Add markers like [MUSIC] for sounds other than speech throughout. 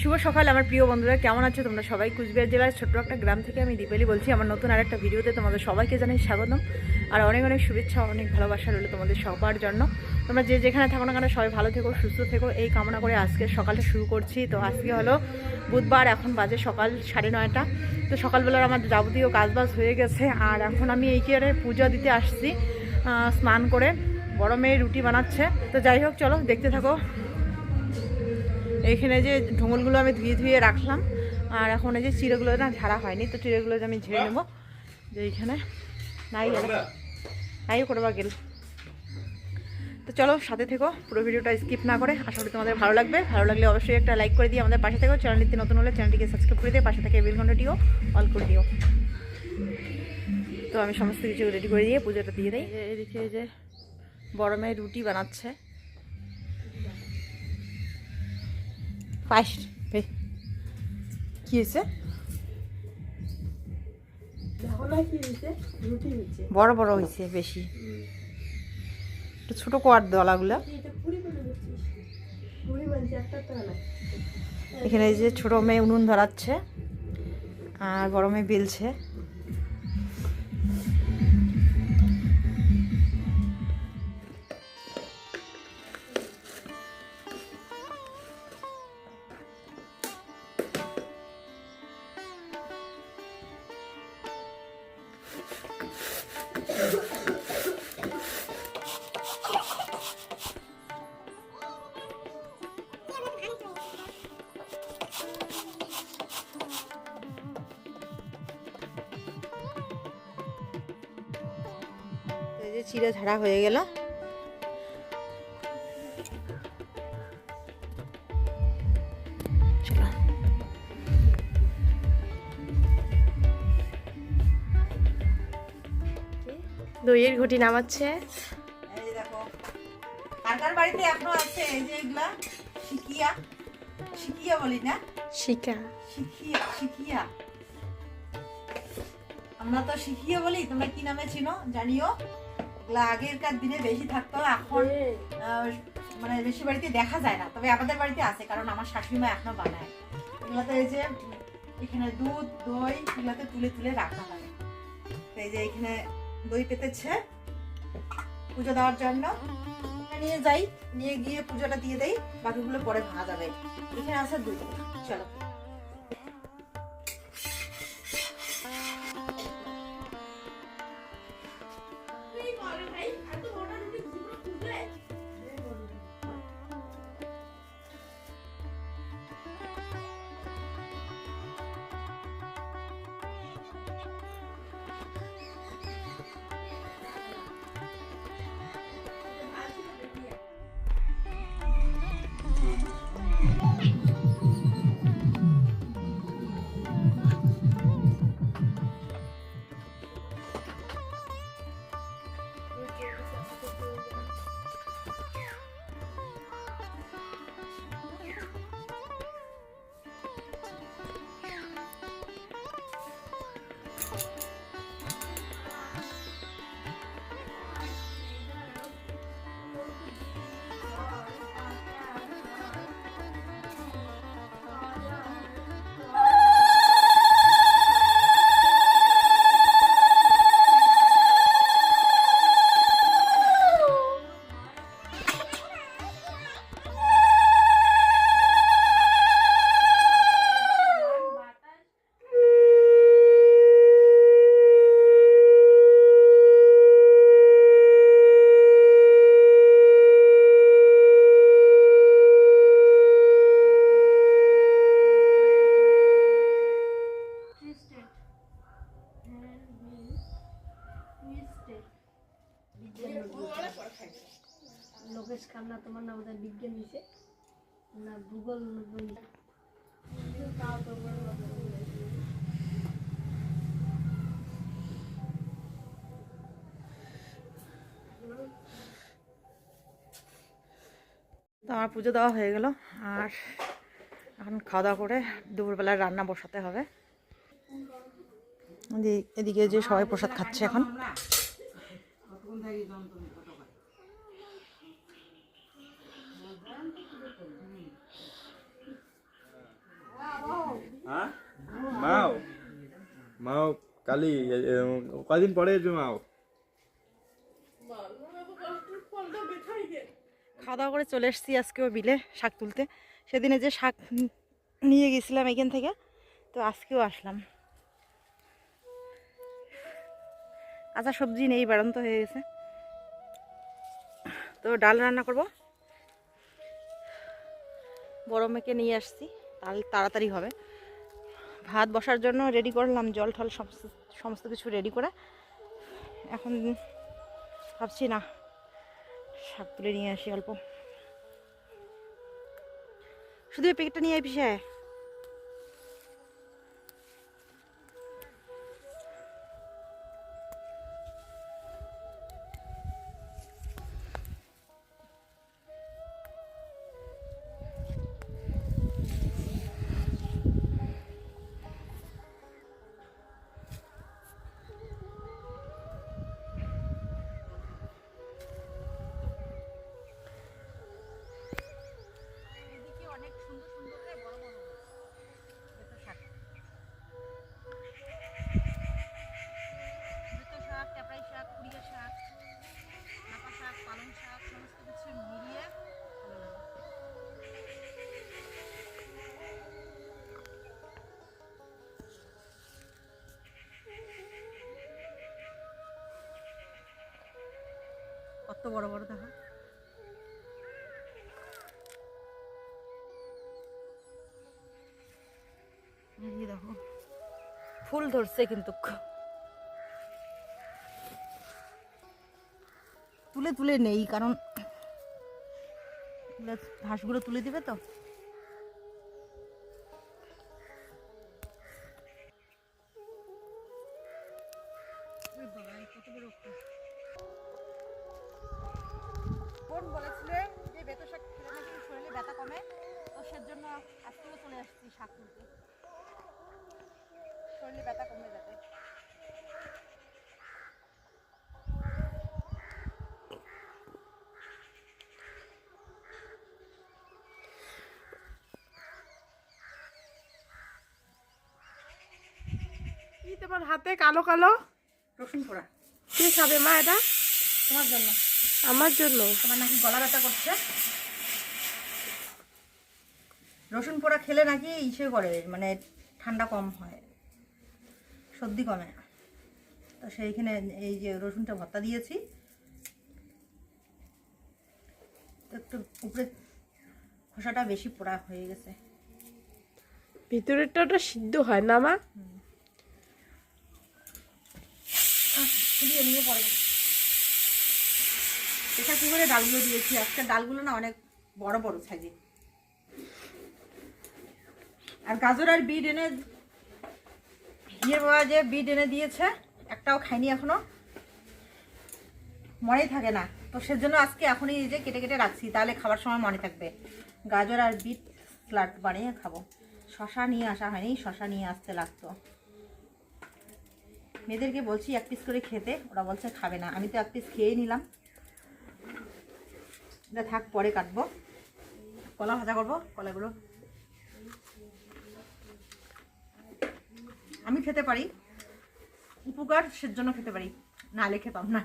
শুভ সকাল, আমার প্রিয় বন্ধুরা। কেমন আছো? তোমরা সবাই কুচবিহার জেলার ছোট্ট একটা গ্রাম থেকে আমি দীপালি বলছি। আমার নতুন আর একটা ভিডিওতে তোমাদের সবাইকে জানাই স্বাগতম। আর অনেক অনেক শুভেচ্ছা, অনেক ভালোবাসা রইল তোমাদের সবার জন্য। তোমরা যে যেখানে থাকো না কেন, সবাই ভালো থেকো, সুস্থ থেকো। এই কামনা করে আজকে সকালটা শুরু করছি। তো আজকে হলো বুধবার, এখন বাজে সকাল সাড়ে নয়টা। তো সকালবেলার আমার যাবতীয় কাজবাজ হয়ে গেছে। আর এখন আমি এই কেয়ারে পূজা দিতে আসছি স্নান করে। বড় মেয়ে রুটি বানাচ্ছে। তো যাই হোক, চলো দেখতে থাকো। এইখানে যে ঢোঙলগুলো আমি ধুয়ে ধুয়ে রাখলাম আর এখন এই যে চিড়েগুলো না ঝাড়া হয়নি তো চিড়েগুলো যে আমি ঝেড়ে নেব। যে এইখানে নাই নাই করে বা গেল। তো চলো সাথে থেকো পুরো ভিডিওটা স্কিপ না করে। আশা করি তোমাদের ভালো লাগবে। ভালো লাগলে অবশ্যই একটা লাইক করে দিয়ে আমাদের পাশে থেকো। চ্যানেলটি নতুন হলে চ্যানেলটিকে সাবস্ক্রাইব করে দিয়ে পাশে থেকে বেল ঘন্টাটিও অল করে দিও। তো আমি সমস্ত কিছু রেডি করে দিয়ে পুজোটা দিয়ে দিই। এদিকে এই যে বড় মেয়ে রুটি বানাচ্ছে। পায়েস বে কি হয়েছে বড় বড় হয়েছে বেশি একটু ছোট কোয়ার দলাগুলো এখানে এই যে ছোট মেয়ে উনুন ধরাচ্ছে আর বড় মেয়ে বেলছে চিড়ে ঝাড়া হয়ে গেল। দইয়ের ঘটি নামাচ্ছে। এই দেখো কার কার বাড়িতে এখনও আছে এই যে এগুলা শিকিয়া শিকিয়া বলি না? শিকা আমরা তো শিখিয়ে বলি তোমরা কি নামে চিনো? জানিও। আগেরকার দিনে বেশি থাকতো এখন মানে বেশি বাড়িতে দেখা যায় না। তবে আমাদের বাড়িতে আছে কারণ আমার শাশুড়ি মা এখনও বানায়। এগুলাতে এই যে এখানে দুধ দই এগুলাতে তুলে তুলে রাখা হয়। তো এই যে এখানে দই পেতেছে পুজো দেওয়ার জন্য। নিয়ে যাই নিয়ে গিয়ে পুজোটা দিয়ে দেই বাকিগুলো পরে ভাঙা যাবে এখানে আছে দুধ। চলো। পুজো দেওয়া হয়ে গেল। আর এখন খাওয়া দাওয়া করে দুপুরবেলায় রান্না বসাতে হবে। এদিকে যে সবাই প্রসাদ খাচ্ছে এখন। হ্যাঁ? মাও। মাও কালি কদিন পরে মাও? খাওয়া দাওয়া করে চলে এসেছি আজকেও বিলে শাক তুলতে। সেদিনে যে শাক নিয়ে গেছিলাম এখান থেকে, তো আজকেও আসলাম। কাঁচা সবজি নেই, বাড়ন্ত হয়ে গেছে। তো ডাল রান্না করব। বড় মেয়েকে নিয়ে আসছি তাহলে তাড়াতাড়ি হবে। ভাত বসার জন্য রেডি করলাম জল টল সমস্ত সমস্ত কিছু রেডি করে। এখন ভাবছি না শাক তুলে নিয়ে আসি অল্প। শুধু এই নিয়ে আয় পিসে কত বড় বড়, দেখা। দেখো, ফুল ধরছে কিন্তু। তুলে তুলে নেই, কারণ হাঁসগুলো তুলে দিবে তো? তোমার হাতে কালো কালো রসুন পোড়া। কে খাবে মা এটা? তোমার জন্য। আমার জন্য? তোমার নাকি গলা ব্যথা করছে? রসুন পোড়া খেলে নাকি ইসে করে মানে ঠান্ডা কম হয়। সর্দি কমে। তো সেইখানে এই যে রসুনটা ভর্তা দিয়েছি। একটু উপরে খোসাটা বেশি পোড়া হয়ে গেছে। ভিতরেরটা সিদ্ধ হয় না মা? ফুলিয়ে নিয়ে পরে এটা কি করে ডালগুলো দিয়েছি? আজকে ডালগুলো না অনেক বড় বড় সাইজে। আর গাজর আর বিট এনে হিয়ের বাবা যে বিট এনে দিয়েছে, একটাও খাইনি এখনও। মনেই থাকে না। তো সেজন্য আজকে এখনই এই যে কেটে কেটে রাখছি। তাহলে খাবার সময় মনে থাকবে। গাজর আর বিট স্লাড বানিয়ে খাব। শশা নিয়ে আসা হয়নি, শশা নিয়ে আসতে লাগতো। মেয়েদেরকে বলছি এক পিস করে খেতে। ওরা বলছে খাবে না। আমি তো এক পিস খেয়ে নিলাম। এটা থাক, পরে কাটবো। কলা ভাজা করব, কলাগুলো। আমি খেতে পারি। উপকার সের জন্য খেতে পারি। নাহলে খেতাম না।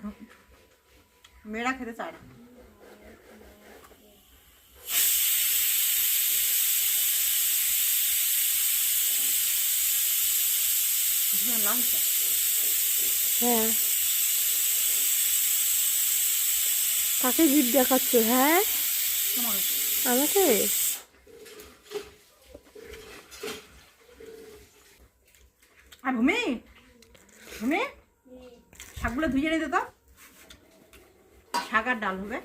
মেয়েরা খেতে চায় না। লাগছে হ্যাঁ। কাকে জিভ দেখাচ্ছ হ্যাঁ? আমাকে? আর ভূমি? ভূমি? শাকগুলো ধুয়ে নিতে তো। শাক আর ডাল হবে।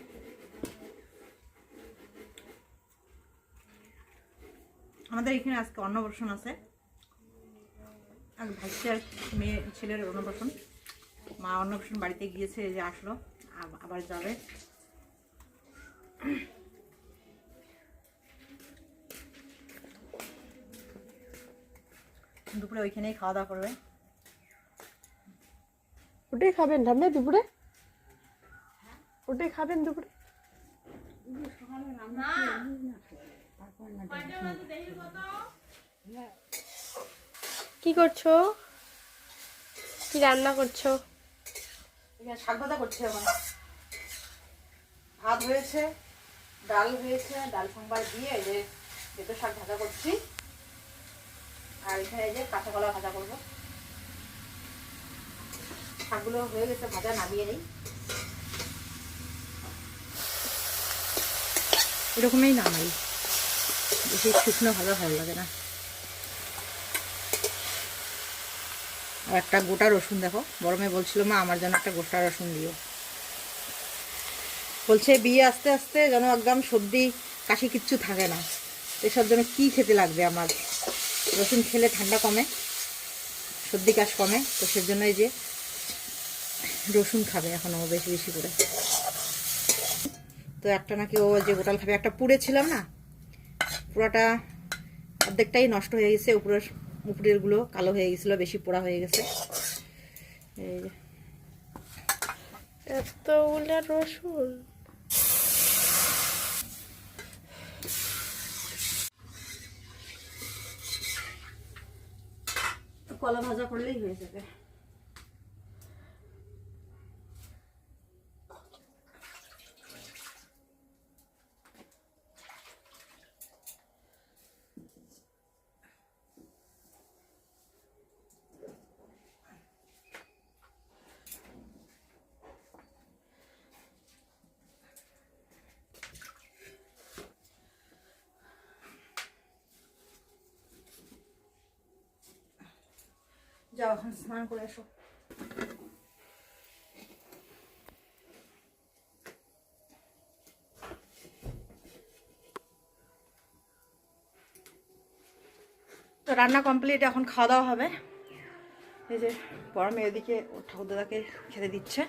আমাদের এখানে আজকে অন্নপ্রাশন আছে। আর ভাইসের মেয়ে ছেলের অন্নপ্রাশন। মা অন্নপ্রাশন বাড়িতে গিয়েছে যে আসলো আবার যাবে। দুপুরে ওইখানেই খাওয়া দাওয়া করবে। ওটাই খাবেন ঠান্ডা দুপুরে? ওটাই খাবেন দুপুরে? কি করছ? কি রান্না করছ? এখানে শাক ভাজা করছি এখন ভাত হয়েছে, ডাল হয়েছে, ডাল সোমবার দিয়ে এই যে পেঁপে শাক ভাজা করছি। আর এখানে এই যে কাঁচা কলা ভাজা করব। শাকগুলো হয়ে গেছে, ভাজা নামিয়ে নিই। এরকমই নামাই। বেশি শুকনো ভালো ভালো লাগে না। আর একটা গোটা রসুন দেখো। বড় মেয়ে বলছিল, মা, আমার জন্য একটা গোটা রসুন দিও। বলছে, বিয়ে আস্তে আস্তে যেন একদম সর্দি, কাশি কিচ্ছু থাকে না। এসব জন্য কি খেতে লাগবে আমার? রসুন খেলে ঠান্ডা কমে, সর্দি, কাশ কমে, তো সের জন্য এই যে রসুন খাবে এখন ও বেশি বেশি করে। তো একটা নাকি ও যে গোটাল খাবে, একটা পুড়েছিলাম না, পুরোটা অর্ধেকটাই নষ্ট হয়ে গেছে, উপরের উপরেরগুলো কালো হয়ে গেছিল বেশি পোড়া হয়ে গেছে। এই যে। এতগুলো রসুন। কলা ভাজা করলেই হয়ে যাবে। যাও, এখন স্নান করে এসো। তো রান্না কমপ্লিট এখন খাওয়া দাওয়া হবে। এই যে বড় মেয়ে এদিকে ওর ঠাকুরদাদাকে খেতে দিচ্ছে।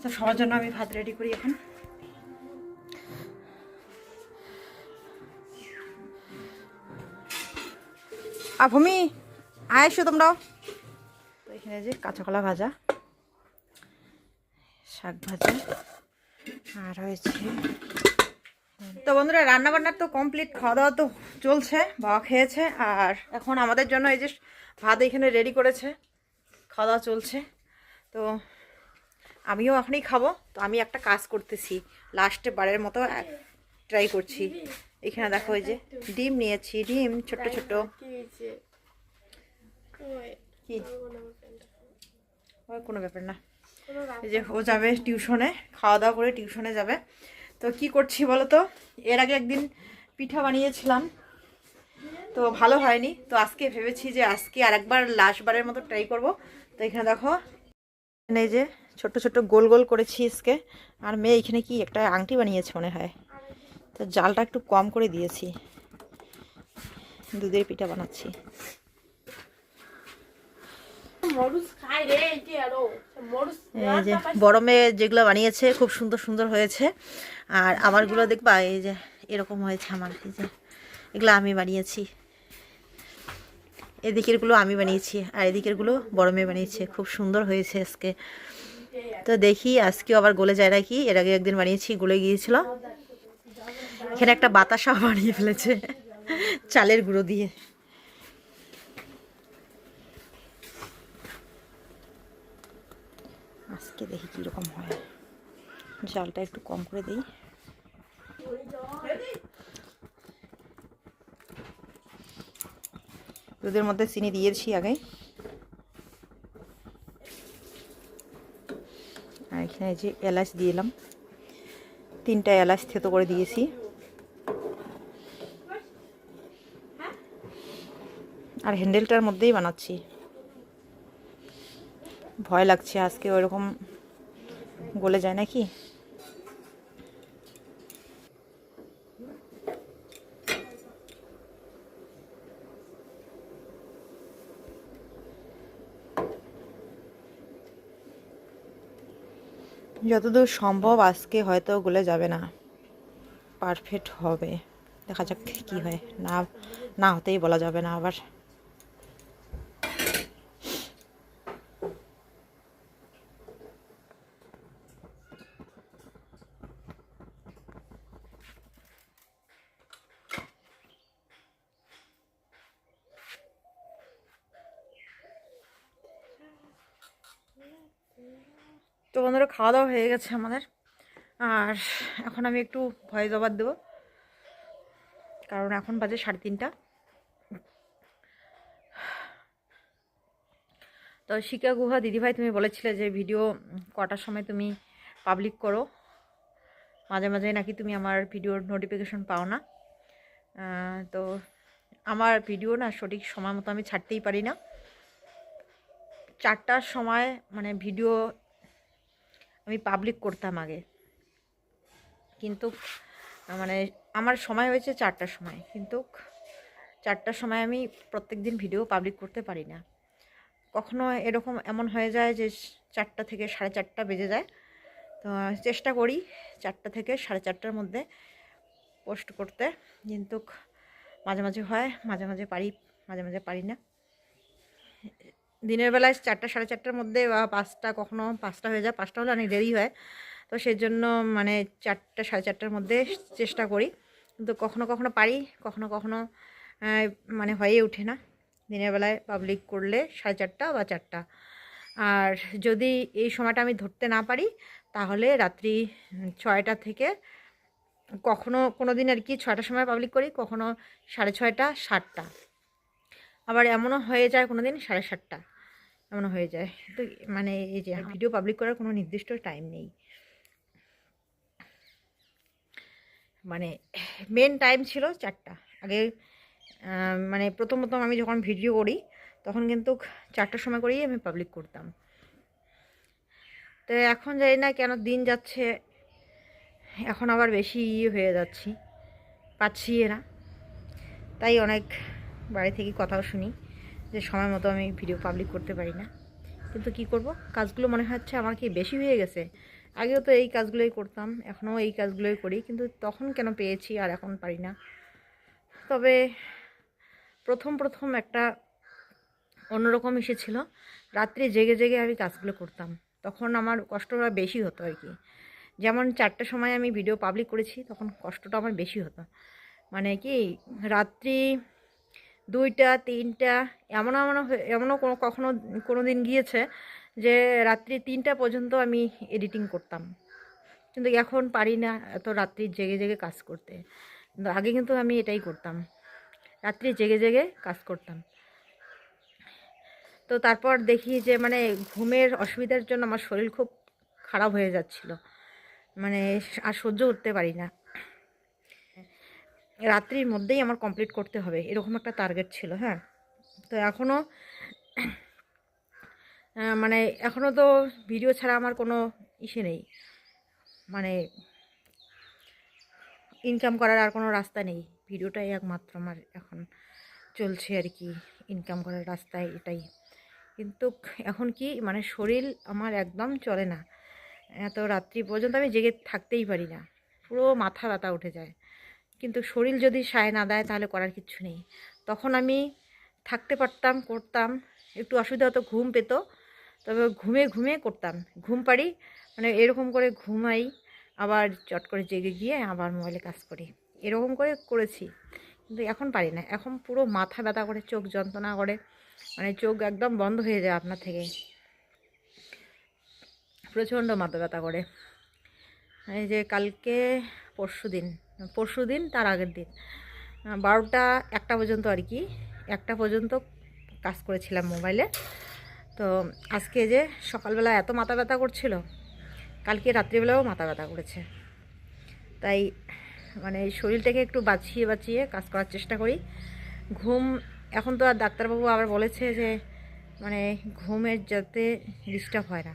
তো সবার জন্য আমি ভাত রেডি করি এখন। আ, ভূমি, আয় এসো তোমরাও। এখানে যে কাঁচা কলা ভাজা শাক ভাজা আর হয়েছে তো বন্ধুরা রান্না বান্নার তো কমপ্লিট খাওয়া দাওয়া তো চলছে বাবা খেয়েছে আর এখন আমাদের জন্য এই যে ভাত এখানে রেডি করেছে খাওয়া দাওয়া চলছে তো আমিও এখনই খাব তো আমি একটা কাজ করতেছি লাস্টে বারের মতো ট্রাই করছি এখানে দেখো ওই যে ডিম নিয়েছি ডিম ছোট্ট ছোট্ট। কি কোনো ব্যাপার না। এই যে ও যাবে টিউশনে খাওয়া দাওয়া করে টিউশনে যাবে। তো কি করছি বলো তো এর আগে একদিন পিঠা বানিয়েছিলাম। তো ভালো হয়নি। তো আজকে ভেবেছি যে আজকে আরেকবার লাস্টবারের মতো ট্রাই করব। তো এখানে দেখো এখানে এই যে ছোট ছোট গোল গোল করেছি আজকে। আর মেয়ে এখানে কি একটা আংটি বানিয়েছে মনে হয়। তো জালটা একটু কম করে দিয়েছি। দুধের পিঠা বানাচ্ছি। এই যে বড় মেয়ে যেগুলো বানিয়েছে খুব সুন্দর সুন্দর হয়েছে। আর আমারগুলো দেখবা এই যে এরকম হয়েছে আমার এই যে এগুলো আমি বানিয়েছি। এদিকেরগুলো আমি বানিয়েছি আর এদিকেরগুলো বড় মেয়ে বানিয়েছে খুব সুন্দর হয়েছে আজকে। তো দেখি আজকেও আবার গলে যায় নাকি? এর আগে একদিন বানিয়েছি গলে গিয়েছিল। এখানে একটা বাতাসাও [LAUGHS] বানিয়ে ফেলেছে চালের গুঁড়ো দিয়ে। আজকে দেখি কীরকম হয়। জালটা একটু কম করে দিই। দুধের মধ্যে চিনি দিয়েছি আগে। আর এখানে যে এলাচ দিয়ে এলাম তিনটা এলাচ থেতো করে দিয়েছি। আর হ্যান্ডেলটার মধ্যেই বানাচ্ছি। ভয় লাগছে আজকে ওইরকম গলে যায় নাকি? যতদূর সম্ভব আজকে হয়তো গলে যাবে না। পারফেক্ট হবে। দেখা যাক কি হয়। না না হতেই বলা যাবে না আবার। তো বন্ধুরা খাওয়া দাওয়া হয়ে গেছে আমাদের। আর এখন আমি একটু ভয়েস ওভার দেবো। কারণ এখন বাজে সাড়ে তিনটা। তো শিকা গুহা দিদিভাই তুমি বলেছিলে যে ভিডিও কটার সময় তুমি পাবলিক করো। মাঝে মাঝে নাকি তুমি আমার ভিডিওর নোটিফিকেশন পাও না। তো আমার ভিডিও না সঠিক সময় মতো আমি ছাড়তেই পারি না। চারটার সময় মানে ভিডিও আমি পাবলিক করতাম আগে। কিন্তু মানে আমার সময় হয়েছে চারটার সময়। কিন্তু চারটার সময় আমি প্রত্যেক দিন ভিডিও পাবলিক করতে পারি না। কখনো এরকম এমন হয়ে যায় যে চারটা থেকে সাড়ে চারটা বেজে যায়। তো চেষ্টা করি চারটা থেকে সাড়ে চারটার মধ্যে পোস্ট করতে। কিন্তু মাঝে মাঝে হয়, মাঝে মাঝে পারি, মাঝে মাঝে পারি না। দিনের বেলায় চারটা, সাড়ে চারটার মধ্যে বা পাঁচটা কখনো, পাঁচটা হয়ে যায়, পাঁচটা হলে অনেক দেরি হয়। তো সেই জন্য মানে চারটা, সাড়ে চারটার মধ্যে চেষ্টা করি। কিন্তু কখনো কখনো পারি, কখনো কখনো মানে হয়ে ওঠে না। দিনের বেলায় পাবলিক করলে সাড়ে চারটা বা চারটা। আর যদি এই সময়টা আমি ধরতে না পারি, তাহলে রাত্রি ছয়টা থেকে কখনো কোনো দিন আর কি ছয়টার সময় পাবলিক করি, কখনো সাড়ে ছয়টা, সাতটা। আবার এমনও হয়ে যায় কোনো দিন সাড়ে সাতটা। এমনও হয়ে যায়। তো মানে এই যে ভিডিও পাবলিক করার কোনো নির্দিষ্ট টাইম নেই। মানে মেন টাইম ছিল চারটা। আগে মানে প্রথম প্রথম আমি যখন ভিডিও করি তখন কিন্তু চারটার সময় করেই আমি পাবলিক করতাম। তো এখন জানি না কেন দিন যাচ্ছে। এখন আবার বেশি ইয়ে হয়ে যাচ্ছি। পাচ্ছি না। তাই অনেক বাড়ি থেকে কথাও শুনি। যে সময় মতো আমি ভিডিও পাবলিক করতে পারি না। কিন্তু কি করব? কাজগুলো মনে হচ্ছে আমার কি বেশি হয়ে গেছে? আগেও তো এই কাজগুলোই করতাম, এখনও এই কাজগুলোই করি, কিন্তু তখন কেন পেয়েছি আর এখন পারি না? তবে প্রথম প্রথম একটা অন্যরকম এসেছিল। রাত্রে জেগে জেগে আমি কাজগুলো করতাম। তখন আমার কষ্টটা বেশি হতো আর কি। যেমন চারটার সময় আমি ভিডিও পাবলিক করেছি, তখন কষ্টটা আমার বেশি হতো। মানে কি, রাত্রি দুইটা, তিনটা এমন এমনও হয়ে- এমনও কোনো, কখনো কোনো দিন গিয়েছে যে রাত্রি তিনটা পর্যন্ত আমি এডিটিং করতাম। কিন্তু এখন পারি না এত রাত্রি জেগে জেগে কাজ করতে। কিন্তু আগে কিন্তু আমি এটাই করতাম। রাত্রি জেগে জেগে কাজ করতাম। তো তারপর দেখি যে মানে ঘুমের অসুবিধার জন্য আমার শরীর খুব খারাপ হয়ে যাচ্ছিল। মানে আর সহ্য করতে পারি না। রাত্রির মধ্যেই আমার কমপ্লিট করতে হবে। এরকম একটা টার্গেট ছিল হ্যাঁ? তো এখনও মানে এখনও তো ভিডিও ছাড়া আমার কোনো ইসে নেই। মানে ইনকাম করার আর কোনো রাস্তা নেই। ভিডিওটাই একমাত্র আমার এখন চলছে আর কি ইনকাম করার রাস্তায় এটাই। কিন্তু এখন কি মানে শরীর আমার একদম চলে না। এত রাত্রি পর্যন্ত আমি জেগে থাকতেই পারি না। পুরো মাথা ব্যথা উঠে যায়। কিন্তু শরীর যদি সায় না দেয়, তাহলে করার কিচ্ছু নেই। তখন আমি থাকতে পারতাম, করতাম। একটু অসুবিধা হতো, ঘুম পেত। তবে ঘুমে ঘুমে করতাম। ঘুম পারি মানে এরকম করে ঘুমাই, আবার চট করে জেগে গিয়ে আবার মোবাইলে কাজ করি। এরকম করে করেছি। কিন্তু এখন পারি না। এখন পুরো মাথা ব্যথা করে, চোখ যন্ত্রণা করে। মানে চোখ একদম বন্ধ হয়ে যায় আপনার থেকে। প্রচণ্ড মাথা ব্যথা করে। এই যে কালকে পরশু দিন পরশু দিন, তার আগের দিন। বারোটা একটা পর্যন্ত আর কি। একটা পর্যন্ত কাজ করেছিলাম মোবাইলে। তো আজকে যে সকালবেলা এত মাথা ব্যথা করছিল, কালকে রাত্রিবেলাও মাথা ব্যথা করেছে। তাই মানে শরীরটাকে একটু বাঁচিয়ে বাঁচিয়ে কাজ করার চেষ্টা করি। ঘুম, এখন তো আর ডাক্তারবাবু আবার বলেছে যে মানে ঘুমের যাতে ডিস্টার্ব হয় না।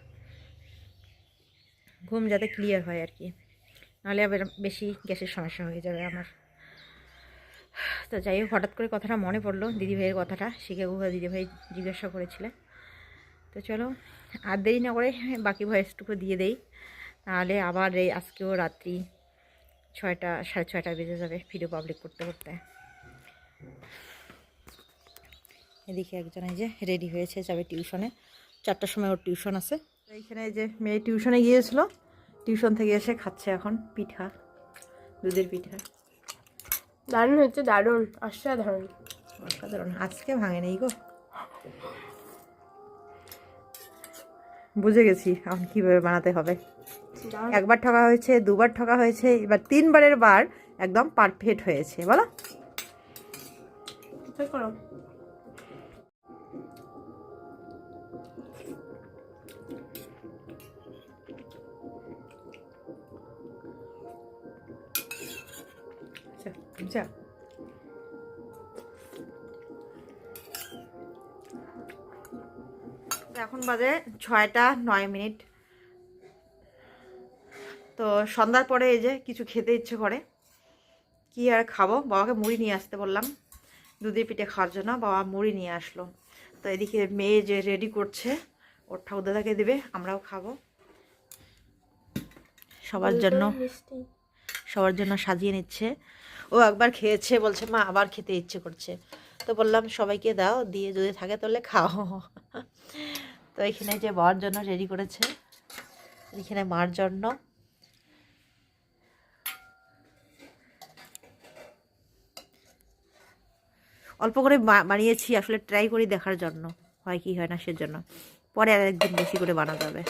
ঘুম যাতে ক্লিয়ার হয় আর কি। নাহলে আবার বেশি গ্যাসের সমস্যা হয়ে যাবে আমার। তো যাই হোক, হঠাৎ করে কথাটা মনে পড়ল দিদিভাইয়ের কথাটা শিখে গুহা দিদিভাই জিজ্ঞাসা করেছিলেন। তো চলো, আর দেরি না করে বাকি ভয়েসটুকু দিয়ে দেই নাহলে আবার এই আজকেও রাত্রি ছয়টা, সাড়ে ছয়টা বেজে যাবে ভিডিও পাবলিক করতে করতে। এদিকে একজন এই যে রেডি হয়েছে, যাবে টিউশনে চারটার সময় ওর টিউশন আছে। এইখানে যে মেয়ে টিউশনে গিয়েছিল টিউশন থেকে এসে খাচ্ছে এখন পিঠা দুধের পিঠা। দারুণ হচ্ছে দারুণ অসাধারণ। অসাধারণ আজকে ভাঙে নেই গো। বুঝে গেছি এখন কীভাবে বানাতে হবে। একবার ঠকা হয়েছে দুবার ঠকা হয়েছে এবার তিনবারের বার একদম পারফেক্ট হয়েছে বলো। করো। আচ্ছা এখন বাজে ছয়টা নয় মিনিট। তো সন্ধ্যার পরে এই যে কিছু খেতে ইচ্ছে করে কি আর খাব? বাবাকে মুড়ি নিয়ে আসতে বললাম দুধের পিঠে খাওয়ার জন্য। বাবা মুড়ি নিয়ে আসলো। তো এদিকে মেয়ে যে রেডি করছে ওর ঠাকুরদাদাকে দেবে আমরাও খাব। সবার জন্য সবার জন্য সাজিয়ে নিচ্ছে। ও একবার খেয়েছে বলছে মা আবার খেতে ইচ্ছে করছে। তো বললাম সবাইকে দাও দিয়ে যদি থাকে তাহলে খাও। তো এখানে যে বাবার জন্য রেডি করেছে এখানে মার জন্য অল্প করে বানিয়েছি আসলে ট্রাই করি দেখার জন্য হয় কি হয় না সেজন্য। পরে আর একদিন বেশি করে বানাতে হবে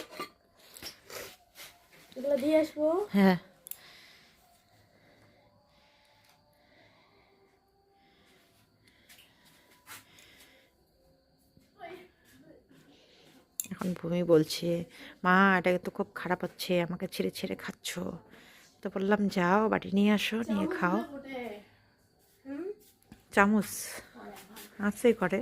দিয়ে আসব? হ্যাঁ। এখন ভূমি বলছে মা এটা তো খুব খারাপ হচ্ছে আমাকে ছেড়ে ছেড়ে খাচ্ছ। তো বললাম যাও বাটি নিয়ে আসো নিয়ে খাও। চামচ। আছে ঘরে।